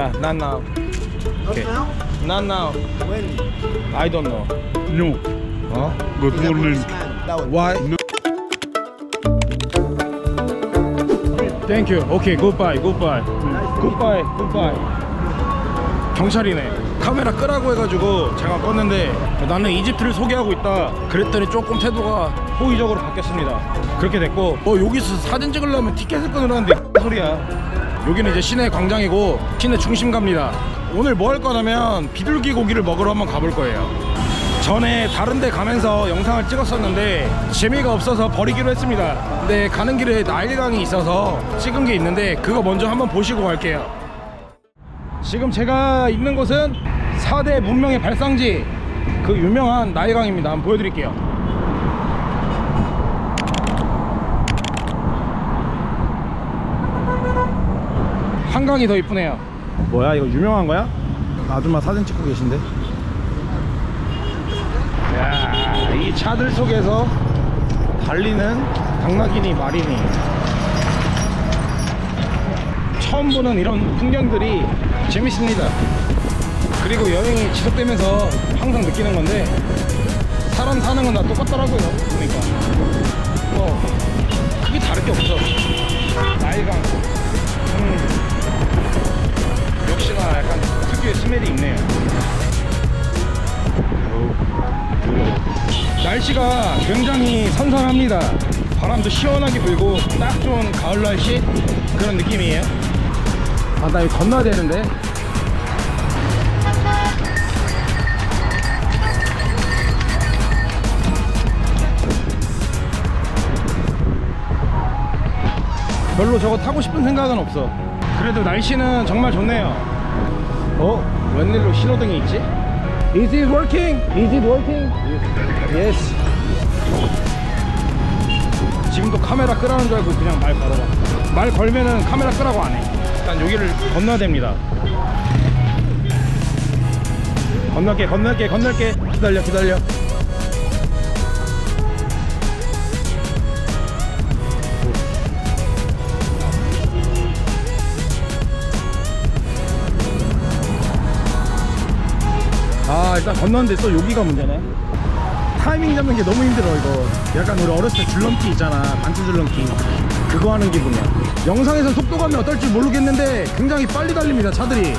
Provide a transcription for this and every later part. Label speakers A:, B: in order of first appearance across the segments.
A: Yeah, not now. Okay. Not now.
B: When?
A: I don't know.
C: No.
A: Huh?
C: Good morning.
B: That one.
A: Why? Thank you. Okay, goodbye. Goodbye. Goodbye. Goodbye. 경찰이네. 카메라 끄라고 해가지고 제가 껐는데 나는 이집트를 소개하고 있다. 그랬더니 조금 태도가 호의적으로 바뀌었습니다. 그렇게 됐고, 어 여기서 사진 찍으려면 티켓을 끊으라는데 소리야. 여기는 이제 시내 광장이고 시내 중심 갑니다. 오늘 뭐 할 거냐면 비둘기 고기를 먹으러 한번 가볼 거예요. 전에 다른 데 가면서 영상을 찍었었는데 재미가 없어서 버리기로 했습니다. 근데 가는 길에 나일강이 있어서 찍은 게 있는데 그거 먼저 한번 보시고 갈게요. 지금 제가 있는 곳은 4대 문명의 발상지 그 유명한 나일강입니다. 한번 보여드릴게요. 한강이 더 이쁘네요. 뭐야 이거 유명한 거야? 아줌마 사진 찍고 계신데. 야, 이 차들 속에서 달리는 당나귀니 마리니 처음 보는 이런 풍경들이 재밌습니다 그리고 여행이 지속되면서 항상 느끼는 건데 사람 사는 건 다 똑같더라고요 보니까 뭐 크게 다를 게 없어 나이가 음, 역시나 약간 특유의 스멜이 있네요 날씨가 굉장히 선선합니다. 바람도 시원하게 불고 딱 좋은 가을 날씨 그런 느낌이에요. 아, 나 이거 건너야 되는데. 별로 저거 타고 싶은 생각은 없어. 그래도 날씨는 정말 좋네요. 어? 웬일로 신호등이 있지? Is it working? Is it working? Yes. 지금도 카메라 끄라는 줄 알고 그냥 말 걸어봐. 말 걸면은 카메라 끄라고 안 해. 일단 여기를 건너야 됩니다. 건널게, 건널게, 건널게. 기다려, 기다려. 아 일단 건너는데 또 여기가 문제네. 타이밍 잡는 게 너무 힘들어 이거. 약간 우리 어렸을 때 줄넘기 있잖아 반트 줄넘기. 그거 하는 기분이야. 영상에선 속도감이 어떨지 모르겠는데 굉장히 빨리 달립니다 차들이.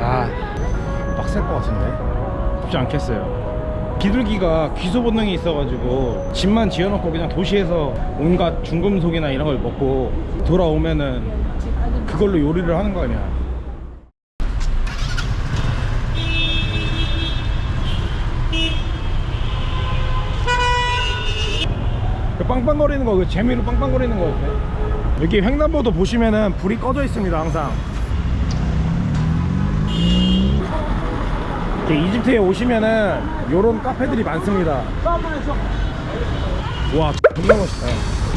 A: 아 빡셀 것 같은데? 쉽지 않겠어요 비둘기가 귀소 본능이 있어가지고 집만 지어놓고 그냥 도시에서 온갖 중금속이나 이런 걸 먹고 돌아오면은 그걸로 요리를 하는 거 아니야 그 빵빵거리는 거, 그 재미로 빵빵거리는 거였어요. 여기 횡단보도 보시면은 불이 꺼져 있습니다, 항상. 이집트에 오시면은 요런 카페들이 많습니다. 와, 정말 멋있다.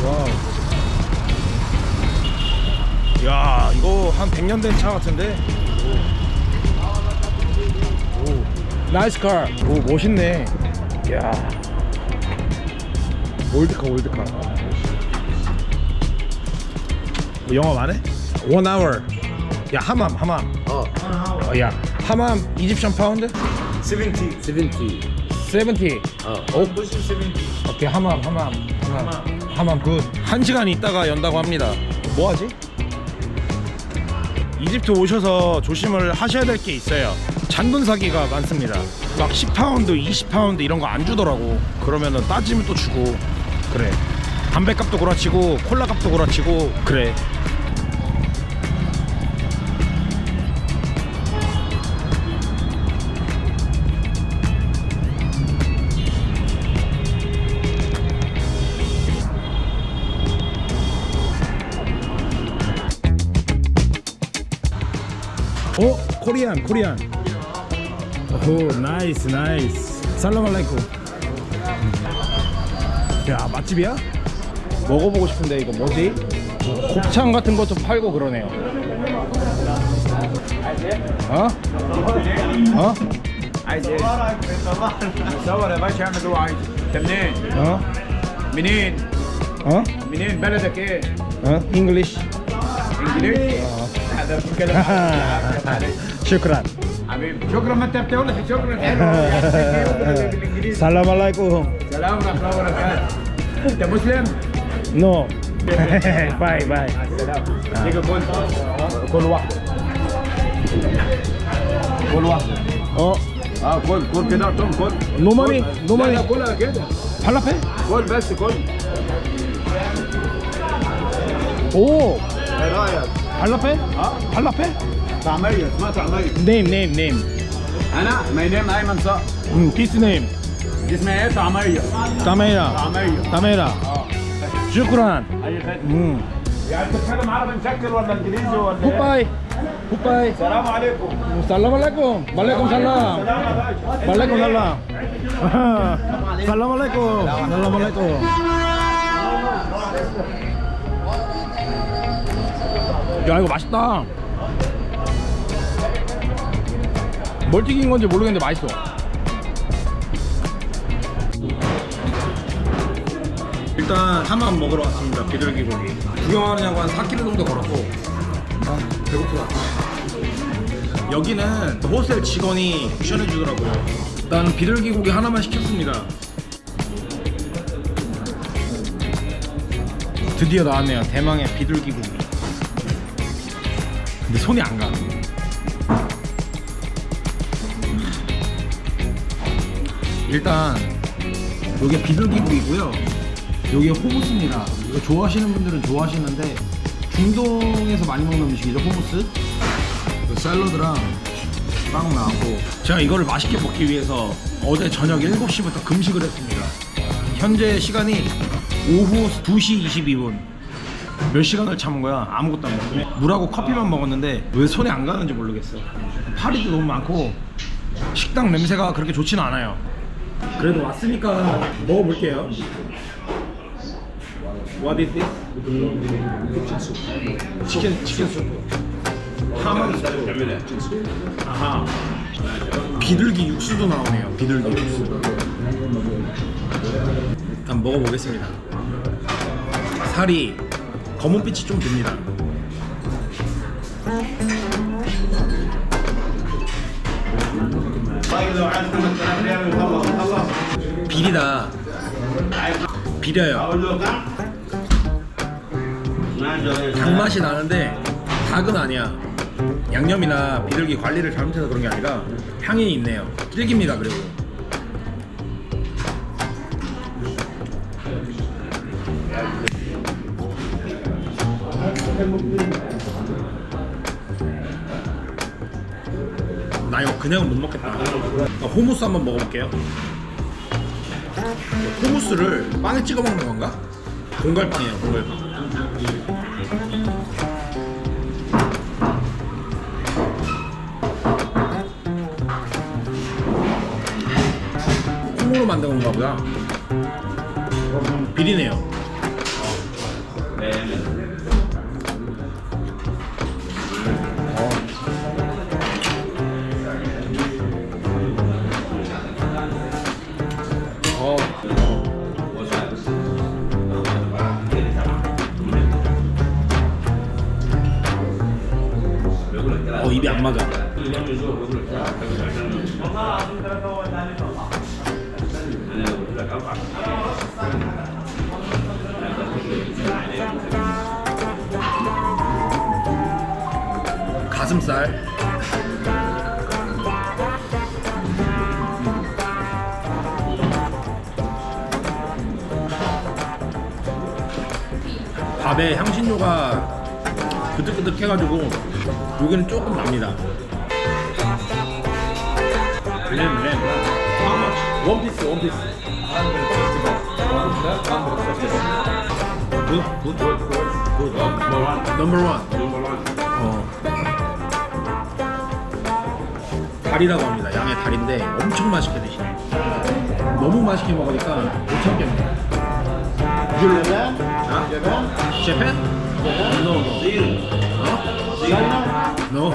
A: 와. 야, 이거 한 100년 된 차 같은데. 오. 나이스 카. 오, 멋있네. 야. 올드카 올드카 뭐 영어 안 해? 원 아워 야 하맘 하맘
B: Oh.
A: 어, 야 하맘 이집션 파운드?
B: 70. 70.
A: 70
B: Oh.
A: 오, 오케이 하맘 하맘 하맘 하맘 굿한 시간 있다가 연다고 합니다. 뭐 하지? 이집트 오셔서 조심을 하셔야 될 게 있어요. 잔돈 사기가 많습니다. 막 10파운드 20파운드 이런 거 안 주더라고. 그러면은 따지면 또 주고. 그래. 담배 값도 고라치고 콜라 값도 고라치고. 그래 코리안 코리안 오 나이스 나이스 살람 알라이쿰 야 맛집이야? 먹어보고 싶은데 이거 뭐지? 곱창 같은 거 좀 팔고 그러네요 어? 어?
C: عايز ايه؟ صور يا باشا اعمل اللي هو عايزه انت منين؟
A: 어?
C: منين؟
A: 어?
C: منين بلدك ايه؟
A: 어? English
C: انجليزي؟ هذا بتتكلم عربي. Chukra. I mean chocolate chocolate. Salamalaiko. Salam
A: alaikum.
C: flower again. No. Bye, bye. Oh.
A: No
C: mami.
A: Hallope?
C: Good
A: best
C: to go. Oh.
A: Hallope? Half? 페?
C: طعميه اسمها طعميه
A: 네임 네임 네임
C: انا ماي نيم ايمن صقر
A: 음 디스 네임
C: دي اسمها ايه طعميه
A: 따메라
C: طعميه
A: 따메라
C: اه
A: شكرا
C: اي خدمه
A: 음
C: يعني بتتكلم عربي مسكر ولا انجليزي ولا ايه؟
A: 굿바이 굿바이
C: السلام عليكم
A: 살람 알라이쿰 말레이쿰 살람
C: سلام يا باشا
A: 말레이쿰 살람 살람 알라이쿰 살람 알라이쿰 야 이거 맛있다 뭘 튀긴 건지 모르겠는데 맛있어. 일단 하만 먹으러 왔습니다 비둘기 고기. 구경하느냐고 한 4km 정도 걸었고. 아 배고프다. 여기는 호스텔 직원이 추천해 주더라고요. 일단 비둘기 고기 하나만 시켰습니다. 드디어 나왔네요 대망의 비둘기 고기. 근데 손이 안가 일단 요게 비둘기 고기고요. 요게 호무스입니다. 이거 좋아하시는 분들은 좋아하시는데 중동에서 많이 먹는 음식이죠 호무스. 그 샐러드랑 빵 나오고. 제가 이거를 맛있게 먹기 위해서 어제 저녁 7시부터 금식을 했습니다. 현재 시간이 오후 2시 22분. 몇 시간을 참은 거야? 아무것도 안 먹고 물하고 커피만 먹었는데 왜 손에 안 가는지 모르겠어. 파리도 너무 많고 식당 냄새가 그렇게 좋지는 않아요 그래도 왔으니까 먹어볼게요. What is this? 치킨 치킨 수프. 하만 수프. 아하. 비둘기 육수도 나오네요 비둘기 육수. 일단 먹어보겠습니다. 살이 검은빛이 좀 듭니다 비리다. 비려요. 닭맛이 나는데 닭은 아니야. 양념이나 비둘기 관리를 잘못해서 그런 게 아니라 향이 있네요. 질깁니다 그리고 나 이거 그냥은 못 먹겠다. 나 호무스 한번 먹어볼게요. 호무스를 빵에 찍어 먹는 건가? 공갈빵이에요 공갈빵. 콩으로 만든 건가 보다. 비리네요 가슴살. 밥에 향신료가 그득그득해가지고 여기는 조금 납니다. 램, 램. Good, good, good, good. Number one. Number one. 어. 다리라고 합니다. 양의 다리인데 엄청 맛있게 드시네. 너무 맛있게 먹으니까 못 참겠네. 아? Japan? No, no. 어? No.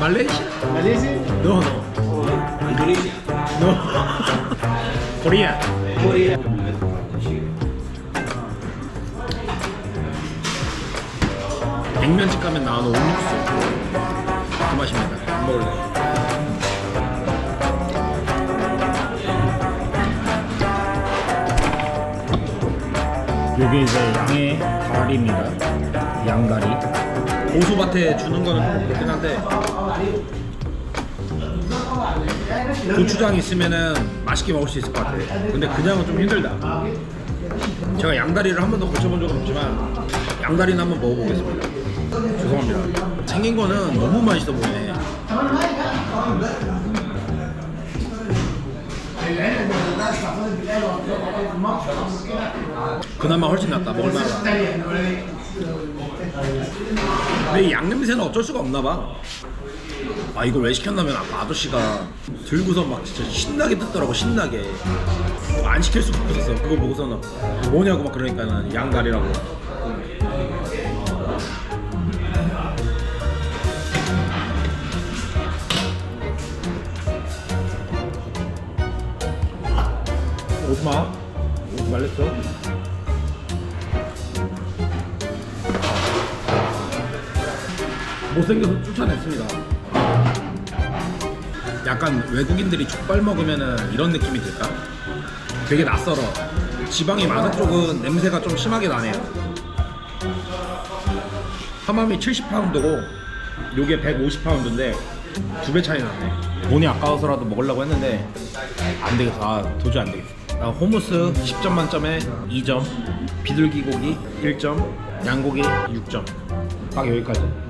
A: 말레이시아?
B: Malaysia?
A: No, no.
B: Indonesia.
A: No. 코리아.
B: Korea.
A: 백면집 가면 나오는 옥육수. 그 맛입니다. 안 먹을래. 요게 이제 양의 다리입니다. 양다리. 고수밭에 주는 거는 좀 그렇긴 한데 고추장 있으면은 맛있게 먹을 수 있을 것 같아. 근데 그냥은 좀 힘들다. 제가 양다리를 한 번도 고쳐본 적은 없지만 양다리는 한번 먹어보겠습니다. 죄송합니다. 생긴 거는 너무 맛있어 보이네. 그나마 훨씬 낫다. 먹을만하다. 근데 이 양냄새는 어쩔 수가 없나 봐. 아 이걸 왜 시켰냐면 아까 아저씨가 들고서 막 진짜 신나게 뜯더라고 신나게 안 시킬 수가 없었어 그거 보고서는 뭐냐고 막 그러니까 는 양다리라고 오지 말랬어 못생겨서 쫓아냈습니다 약간 외국인들이 족발 먹으면은 이런 느낌이 들까? 되게 낯설어. 지방이 많은 쪽은 냄새가 좀 심하게 나네요. 하맘이 70파운드고 요게 150파운드인데 두 배 차이 나네. 돈이 아까워서라도 먹으려고 했는데 안 되겠어. 아, 도저히 안 되겠어. 나 호무스 10점 만점에 2점, 비둘기 고기 1점, 양고기 6점. 딱 여기까지.